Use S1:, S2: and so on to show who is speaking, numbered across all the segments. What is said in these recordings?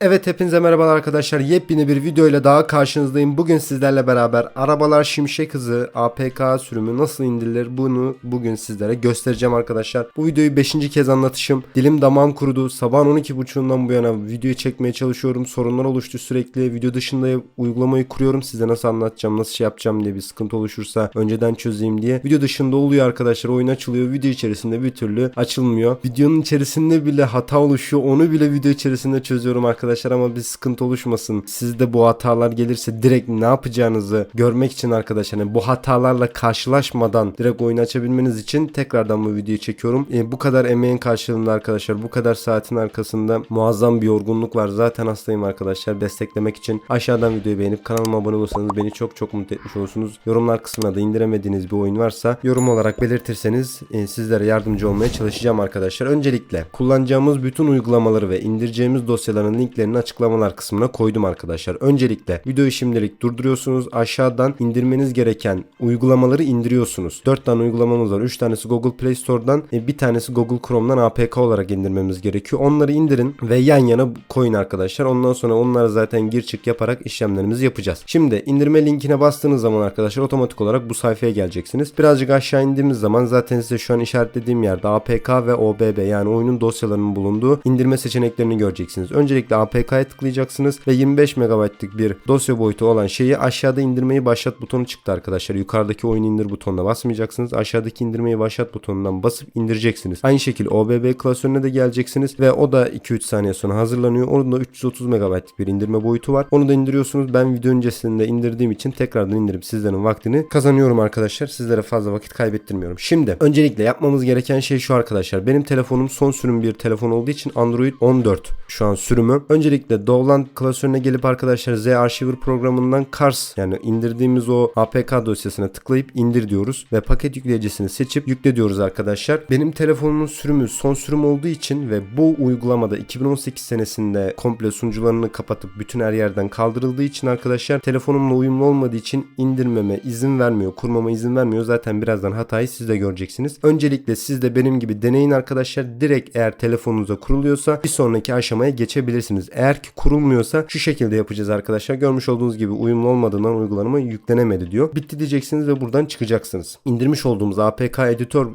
S1: Evet hepinize merhabalar arkadaşlar. Yepyeni bir video ile daha karşınızdayım. Bugün sizlerle beraber arabalar şimşek hızı APK sürümü nasıl indirilir bunu bugün sizlere göstereceğim arkadaşlar. Bu videoyu 5. kez anlatışım. Dilim damağım kurudu. Sabahın 12.30'undan bu yana videoyu çekmeye çalışıyorum. Sorunlar oluştu sürekli. Video dışında uygulamayı kuruyorum. Size nasıl anlatacağım, nasıl şey yapacağım diye bir sıkıntı oluşursa önceden çözeyim diye. Video dışında oluyor arkadaşlar. Oyun açılıyor. Video içerisinde bir türlü açılmıyor. Videonun içerisinde bile hata oluşuyor. Onu bile video içerisinde çözüyorum arkadaşlar ama bir sıkıntı oluşmasın. Sizde bu hatalar gelirse direkt ne yapacağınızı görmek için arkadaşlar hani bu hatalarla karşılaşmadan direkt oyun açabilmeniz için tekrardan bu videoyu çekiyorum. E, bu kadar emeğin karşılığında arkadaşlar bu kadar saatin arkasında muazzam bir yorgunluk var. Zaten hastayım arkadaşlar. Desteklemek için aşağıdan videoyu beğenip kanalıma abone olursanız beni çok çok mutlu etmiş olursunuz. Yorumlar kısmına da indiremediğiniz bir oyun varsa yorum olarak belirtirseniz e, sizlere yardımcı olmaya çalışacağım arkadaşlar. Öncelikle kullanacağımız bütün uygulamaları ve indireceğimiz dosyaların linklerini açıklamalar kısmına koydum arkadaşlar. Öncelikle videoyu şimdilik durduruyorsunuz. Aşağıdan indirmeniz gereken uygulamaları indiriyorsunuz. 4 tane uygulamamız var. 3 tanesi Google Play Store'dan, e, bir tanesi Google Chrome'dan APK olarak indirmemiz gerekiyor. Onları indirin ve yan yana koyun arkadaşlar. Ondan sonra onlara zaten gir çık yaparak işlemlerimizi yapacağız. Şimdi indirme linkine bastığınız zaman arkadaşlar otomatik olarak bu sayfaya geleceksiniz. Birazcık aşağı indiğimiz zaman zaten size şu an işaretlediğim yerde APK ve OBB yani oyunun dosyalarının bulunduğu indirme seçeneklerini göreceksiniz. Öncelikle APK'ya tıklayacaksınız ve 25 MB'lık bir dosya boyutu olan şeyi aşağıda indirmeyi başlat butonu çıktı arkadaşlar. Yukarıdaki oyun indir butonuna basmayacaksınız. Aşağıdaki indirmeyi başlat butonundan basıp indireceksiniz. Aynı şekilde OBB klasörüne de geleceksiniz ve o da 2-3 saniye sonra hazırlanıyor. Onun da 330 MB'lık bir indirme boyutu var. Onu da indiriyorsunuz. Ben video öncesinde indirdiğim için tekrardan indirip sizlerin vaktini kazanıyorum arkadaşlar. Sizlere fazla vakit kaybettirmiyorum. Şimdi öncelikle yapmamız gereken şey şu arkadaşlar. Benim telefonum son sürüm bir telefon olduğu için Android 14 şu an sürümü. Öncelikle Dovland klasörüne gelip arkadaşlar Z Archiver programından Cars yani indirdiğimiz o APK dosyasına tıklayıp indir diyoruz ve paket yükleyicisini seçip yükle diyoruz arkadaşlar. Benim telefonumun sürümü son sürüm olduğu için ve bu uygulamada 2018 senesinde komple sunucularını kapatıp bütün her yerden kaldırıldığı için arkadaşlar telefonumla uyumlu olmadığı için indirmeme izin vermiyor, kurmama izin vermiyor. Zaten birazdan hatayı siz de göreceksiniz. Öncelikle siz de benim gibi deneyin arkadaşlar. Direkt eğer telefonunuza kuruluyorsa bir sonraki aşamaya geçebilirsiniz. Eğer ki kurulmuyorsa şu şekilde yapacağız arkadaşlar. Görmüş olduğunuz gibi uyumlu olmadığından uygulama yüklenemedi diyor. Bitti diyeceksiniz ve buradan çıkacaksınız. İndirmiş olduğumuz APK editör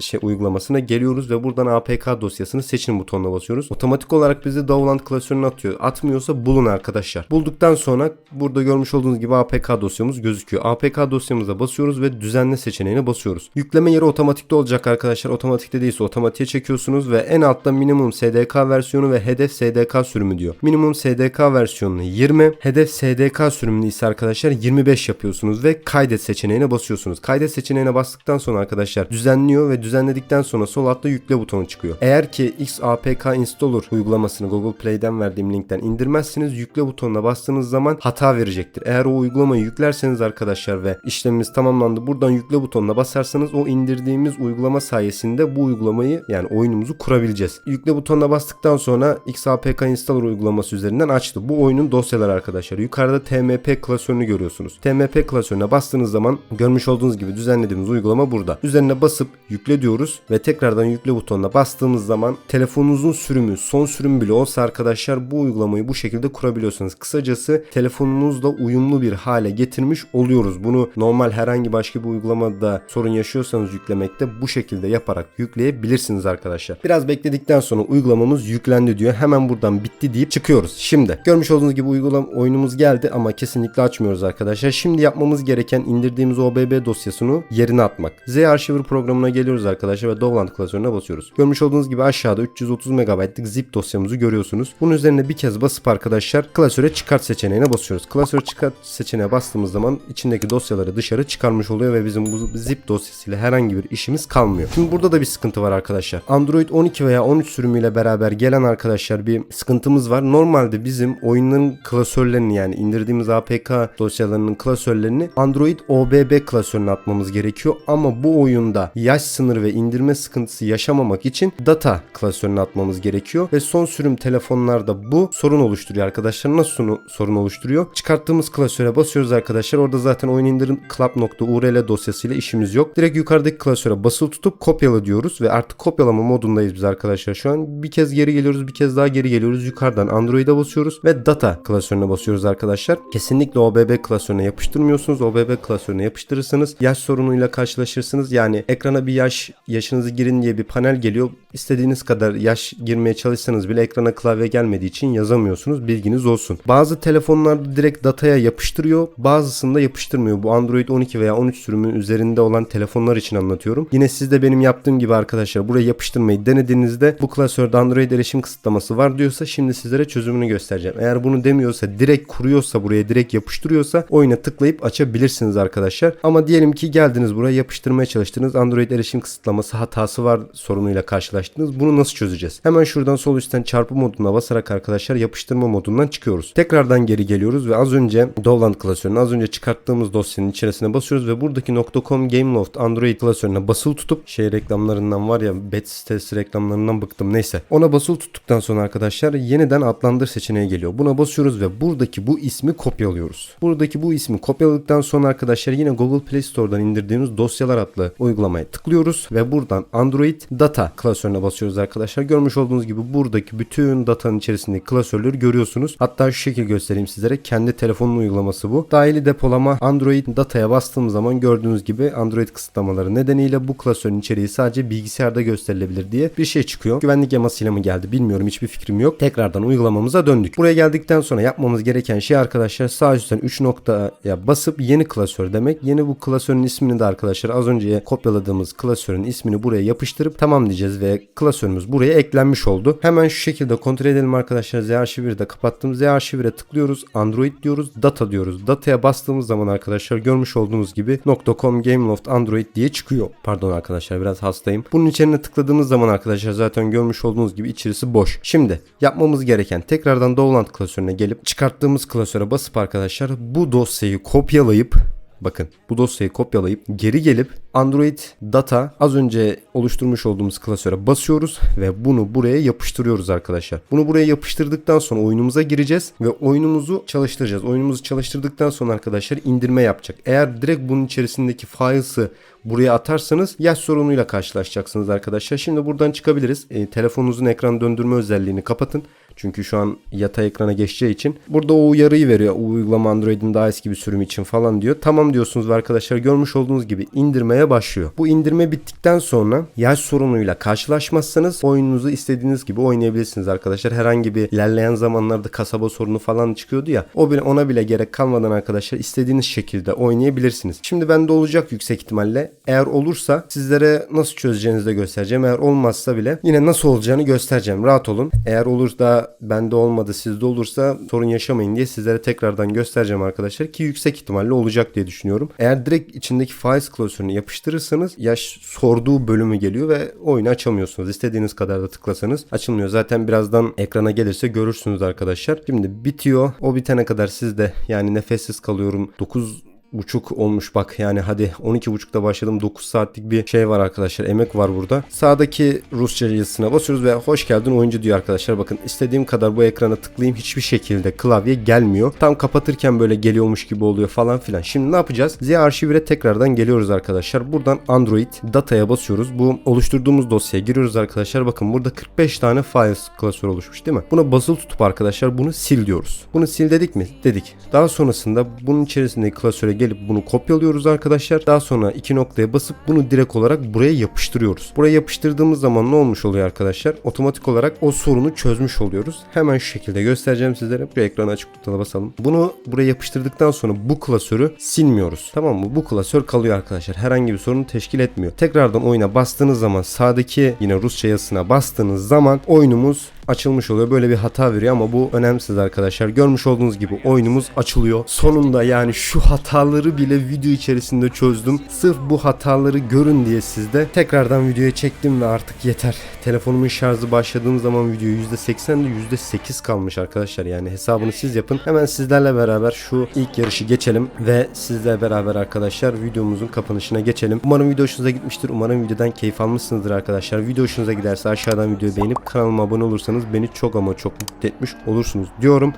S1: şey uygulamasına geliyoruz ve buradan APK dosyasını seçin butonuna basıyoruz. Otomatik olarak bizi Dovland klasörüne atıyor. Atmıyorsa bulun arkadaşlar. Bulduktan sonra burada görmüş olduğunuz gibi APK dosyamız gözüküyor. APK dosyamıza basıyoruz ve düzenle seçeneğine basıyoruz. Yükleme yeri otomatikte olacak arkadaşlar. Otomatikte değilse otomatiğe çekiyorsunuz ve en altta minimum SDK versiyonu ve hedef SDK sürümü diyor. Minimum SDK versiyonunu 20, hedef SDK sürümünü ise arkadaşlar 25 yapıyorsunuz ve kaydet seçeneğine basıyorsunuz. Kaydet seçeneğine bastıktan sonra arkadaşlar düzenliyor ve düzenledikten sonra sol altta yükle butonu çıkıyor. Eğer ki XAPK Installer uygulamasını Google Play'den verdiğim linkten indirmezseniz yükle butonuna bastığınız zaman hata verecektir. Eğer o uygulamayı yüklerseniz arkadaşlar ve işlemimiz tamamlandı buradan yükle butonuna basarsanız o indirdiğimiz uygulama sayesinde bu uygulamayı yani oyunumuzu kurabileceğiz. Yükle butonuna bastıktan sonra XAPK Installer uygulaması üzerinden açtı. Bu oyunun dosyaları arkadaşlar. Yukarıda TMP klasörünü görüyorsunuz. TMP klasörüne bastığınız zaman görmüş olduğunuz gibi düzenlediğimiz uygulama burada. Üzerine basıp yükle diyoruz ve tekrardan yükle butonuna bastığımız zaman telefonunuzun sürümü son sürüm bile olsa arkadaşlar bu uygulamayı bu şekilde kurabiliyorsunuz. Kısacası telefonunuzla uyumlu bir hale getirmiş oluyoruz. Bunu normal herhangi başka bir uygulamada sorun yaşıyorsanız yüklemekte bu şekilde yaparak yükleyebilirsiniz arkadaşlar. Biraz bekledikten sonra uygulamamız yüklendi diyor. Hemen buradan bitti deyip çıkıyoruz. Şimdi görmüş olduğunuz gibi uygulama oyunumuz geldi ama kesinlikle açmıyoruz arkadaşlar. Şimdi yapmamız gereken indirdiğimiz OBB dosyasını yerine atmak. Z Archiver programına geliyoruz arkadaşlar ve Dovland klasörüne basıyoruz. Görmüş olduğunuz gibi aşağıda 330 MB'lık zip dosyamızı görüyorsunuz. Bunun üzerine bir kez basıp arkadaşlar klasöre çıkart seçeneğine basıyoruz. Klasöre çıkart seçeneğine bastığımız zaman içindeki dosyaları dışarı çıkarmış oluyor ve bizim bu zip dosyasıyla herhangi bir işimiz kalmıyor. Şimdi burada da bir sıkıntı var arkadaşlar. Android 12 veya 13 sürümüyle beraber gelen arkadaşlar bir sıkıntımız var. Normalde bizim oyunların klasörlerini yani indirdiğimiz APK dosyalarının klasörlerini Android OBB klasörüne atmamız gerekiyor. Ama bu oyunda yaş sınırı ve indirme sıkıntısı yaşamamak için data klasörüne atmamız gerekiyor. Ve son sürüm telefonlarda bu sorun oluşturuyor arkadaşlar. Nasıl sorun oluşturuyor? Çıkarttığımız klasöre basıyoruz arkadaşlar. Orada zaten oyun indirim club.url dosyasıyla işimiz yok. Direkt yukarıdaki klasöre basılı tutup kopyala diyoruz ve artık kopyalama modundayız biz arkadaşlar şu an. Bir kez geri geliyoruz, bir kez daha geri geliyoruz. Yukarı yukarıdan Android'e basıyoruz ve data klasörüne basıyoruz arkadaşlar. Kesinlikle OBB klasörüne yapıştırmıyorsunuz. OBB klasörüne yapıştırırsanız yaş sorunuyla karşılaşırsınız. Yani ekrana bir yaş yaşınızı girin diye bir panel geliyor. İstediğiniz kadar yaş girmeye çalışsanız bile ekrana klavye gelmediği için yazamıyorsunuz. Bilginiz olsun. Bazı telefonlarda direkt dataya yapıştırıyor. Bazısında yapıştırmıyor. Bu Android 12 veya 13 sürümün üzerinde olan telefonlar için anlatıyorum. Yine siz de benim yaptığım gibi arkadaşlar buraya yapıştırmayı denediğinizde bu klasörde Android erişim kısıtlaması var diyorsa şimdi sizlere çözümünü göstereceğim. Eğer bunu demiyorsa direkt kuruyorsa buraya direkt yapıştırıyorsa oyuna tıklayıp açabilirsiniz arkadaşlar. Ama diyelim ki geldiniz buraya yapıştırmaya çalıştınız. Android erişim kısıtlaması hatası var sorunuyla karşılaştınız. Bunu nasıl çözeceğiz? Hemen şuradan sol üstten çarpı moduna basarak arkadaşlar yapıştırma modundan çıkıyoruz. Tekrardan geri geliyoruz ve az önce Dovland klasörüne az önce çıkarttığımız dosyanın içerisine basıyoruz ve buradaki .com Gameloft Android klasörüne basılı tutup şey reklamlarından var ya bet sitesi reklamlarından bıktım neyse. Ona basılı tuttuktan sonra arkadaşlar yeniden adlandır seçeneği geliyor. Buna basıyoruz ve buradaki bu ismi kopyalıyoruz. Buradaki bu ismi kopyaladıktan sonra arkadaşlar yine Google Play Store'dan indirdiğimiz dosyalar adlı uygulamaya tıklıyoruz ve buradan Android Data klasörüne basıyoruz arkadaşlar. Görmüş olduğunuz gibi buradaki bütün datanın içerisindeki klasörleri görüyorsunuz. Hatta şu şekil göstereyim sizlere. Kendi telefonun uygulaması bu. Dahili depolama Android Data'ya bastığım zaman gördüğünüz gibi Android kısıtlamaları nedeniyle bu klasörün içeriği sadece bilgisayarda gösterilebilir diye bir şey çıkıyor. Güvenlik yamasıyla mı geldi bilmiyorum hiçbir fikrim yok. Tekrardan uygulamamıza döndük. Buraya geldikten sonra yapmamız gereken şey arkadaşlar sağ üstten 3 noktaya basıp yeni klasör demek. Yeni bu klasörün ismini de arkadaşlar az önce kopyaladığımız klasörün ismini buraya yapıştırıp tamam diyeceğiz ve klasörümüz buraya eklenmiş oldu. Hemen şu şekilde kontrol edelim arkadaşlar. Z arşivi de kapattım. Z arşivire tıklıyoruz. Android diyoruz. Data diyoruz. Dataya bastığımız zaman arkadaşlar görmüş olduğunuz gibi .com Gameloft Android diye çıkıyor. Pardon arkadaşlar biraz hastayım. Bunun içerine tıkladığımız zaman arkadaşlar zaten görmüş olduğunuz gibi içerisi boş. Şimdi yapmamız gereken tekrardan Dovland klasörüne gelip çıkarttığımız klasöre basıp arkadaşlar bu dosyayı kopyalayıp Bakın bu dosyayı kopyalayıp geri gelip Android Data az önce oluşturmuş olduğumuz klasöre basıyoruz ve bunu buraya yapıştırıyoruz arkadaşlar. Bunu buraya yapıştırdıktan sonra oyunumuza gireceğiz ve oyunumuzu çalıştıracağız. Oyunumuzu çalıştırdıktan sonra arkadaşlar indirme yapacak. Eğer direkt bunun içerisindeki files'ı buraya atarsanız yaş sorunuyla karşılaşacaksınız arkadaşlar. Şimdi buradan çıkabiliriz. E, telefonunuzun ekran döndürme özelliğini kapatın. Çünkü şu an yatay ekrana geçeceği için. Burada o uyarıyı veriyor. O uygulama Android'in daha eski bir sürüm için falan diyor. Tamam diyorsunuz ve arkadaşlar görmüş olduğunuz gibi indirmeye başlıyor. Bu indirme bittikten sonra yaş sorunuyla karşılaşmazsanız oyununuzu istediğiniz gibi oynayabilirsiniz arkadaşlar. Herhangi bir ilerleyen zamanlarda kasaba sorunu falan çıkıyordu ya. O bile ona bile gerek kalmadan arkadaşlar istediğiniz şekilde oynayabilirsiniz. Şimdi bende olacak yüksek ihtimalle. Eğer olursa sizlere nasıl çözeceğinizi de göstereceğim. Eğer olmazsa bile yine nasıl olacağını göstereceğim. Rahat olun. Eğer olur da bende olmadı sizde olursa sorun yaşamayın diye sizlere tekrardan göstereceğim arkadaşlar ki yüksek ihtimalle olacak diye düşünüyorum. Eğer direkt içindeki files klasörünü yapıştırırsanız yaş sorduğu bölümü geliyor ve oyunu açamıyorsunuz. İstediğiniz kadar da tıklasanız açılmıyor. Zaten birazdan ekrana gelirse görürsünüz arkadaşlar. Şimdi bitiyor. O bitene kadar siz de yani nefessiz kalıyorum. 9 buçuk olmuş bak yani hadi 12 buçukta başladım 9 saatlik bir şey var arkadaşlar emek var burada. Sağdaki Rusça yazısına basıyoruz ve hoş geldin oyuncu diyor arkadaşlar bakın istediğim kadar bu ekrana tıklayayım hiçbir şekilde klavye gelmiyor. Tam kapatırken böyle geliyormuş gibi oluyor falan filan. Şimdi ne yapacağız? Z arşivire tekrardan geliyoruz arkadaşlar. Buradan Android dataya basıyoruz. Bu oluşturduğumuz dosyaya giriyoruz arkadaşlar. Bakın burada 45 tane files klasörü oluşmuş değil mi? Buna basılı tutup arkadaşlar bunu sil diyoruz. Bunu sil dedik mi? Dedik. Daha sonrasında bunun içerisindeki klasöre gelip bunu kopyalıyoruz arkadaşlar. Daha sonra iki noktaya basıp bunu direkt olarak buraya yapıştırıyoruz. Buraya yapıştırdığımız zaman ne olmuş oluyor arkadaşlar? Otomatik olarak o sorunu çözmüş oluyoruz. Hemen şu şekilde göstereceğim sizlere. Bu ekranı açık tutana basalım. Bunu buraya yapıştırdıktan sonra bu klasörü silmiyoruz. Tamam mı? Bu klasör kalıyor arkadaşlar. Herhangi bir sorunu teşkil etmiyor. Tekrardan oyuna bastığınız zaman sağdaki yine Rusça yazısına bastığınız zaman oyunumuz açılmış oluyor. Böyle bir hata veriyor ama bu önemsiz arkadaşlar. Görmüş olduğunuz gibi oyunumuz açılıyor. Sonunda yani şu hataları bile video içerisinde çözdüm. Sırf bu hataları görün diye sizde tekrardan videoya çektim ve artık yeter. Telefonumun şarjı başladığım zaman video %80'de %8 kalmış arkadaşlar. Yani hesabını siz yapın. Hemen sizlerle beraber şu ilk yarışı geçelim ve sizle beraber arkadaşlar videomuzun kapanışına geçelim. Umarım video hoşunuza gitmiştir. Umarım videodan keyif almışsınızdır arkadaşlar. Video hoşunuza giderse aşağıdan videoyu beğenip kanalıma abone olursanız beni çok ama çok mutlu etmiş olursunuz diyorum.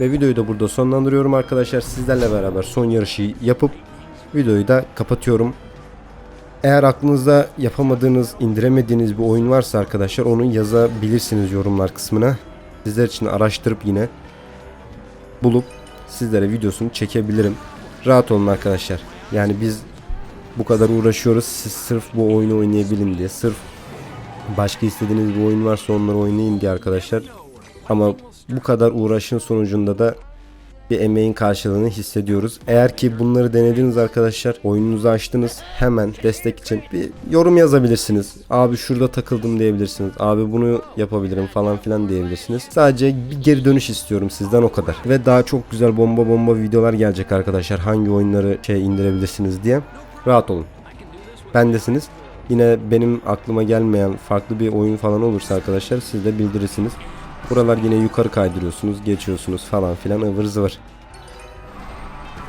S1: Ve videoyu da burada sonlandırıyorum arkadaşlar. Sizlerle beraber son yarışı yapıp videoyu da kapatıyorum. Eğer aklınızda yapamadığınız, indiremediğiniz bir oyun varsa arkadaşlar onu yazabilirsiniz yorumlar kısmına. sizler için araştırıp yine bulup sizlere videosunu çekebilirim. Rahat olun arkadaşlar. Yani biz bu kadar uğraşıyoruz. Siz sırf bu oyunu oynayabilin diye. Sırf başka istediğiniz bir oyun varsa onları oynayın diye arkadaşlar. Ama bu kadar uğraşın sonucunda da bir emeğin karşılığını hissediyoruz. Eğer ki bunları denediniz arkadaşlar, oyununuzu açtınız, hemen destek için bir yorum yazabilirsiniz. Abi şurada takıldım diyebilirsiniz. Abi bunu yapabilirim falan filan diyebilirsiniz. Sadece bir geri dönüş istiyorum sizden o kadar. Ve daha çok güzel bomba bomba videolar gelecek arkadaşlar. Hangi oyunları şey indirebilirsiniz diye. Rahat olun. Bendesiniz. Yine benim aklıma gelmeyen farklı bir oyun falan olursa arkadaşlar siz de bildirirsiniz. Buralar yine yukarı kaydırıyorsunuz, geçiyorsunuz falan filan ıvır zıvır.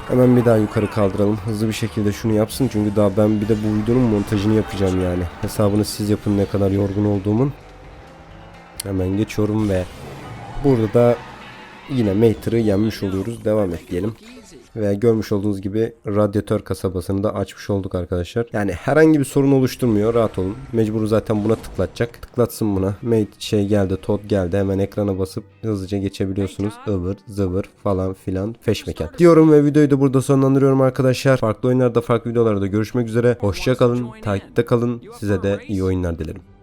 S1: Hemen bir daha yukarı kaldıralım. Hızlı bir şekilde şunu yapsın çünkü daha ben bir de bu videonun montajını yapacağım yani. Hesabını siz yapın ne kadar yorgun olduğumun. Hemen geçiyorum ve burada da yine Mater'ı yenmiş oluyoruz. Devam et diyelim. Ve görmüş olduğunuz gibi radyatör kasabasını da açmış olduk arkadaşlar. Yani herhangi bir sorun oluşturmuyor. Rahat olun. Mecbur zaten buna tıklatacak. Tıklatsın buna. Mate şey geldi, Todd geldi. Hemen ekrana basıp hızlıca geçebiliyorsunuz. ıvır zıvır falan filan feşmeken. Diyorum ve videoyu da burada sonlandırıyorum arkadaşlar. Farklı oyunlarda, farklı videolarda görüşmek üzere. Hoşça kalın, takipte kalın. Size de iyi oyunlar dilerim.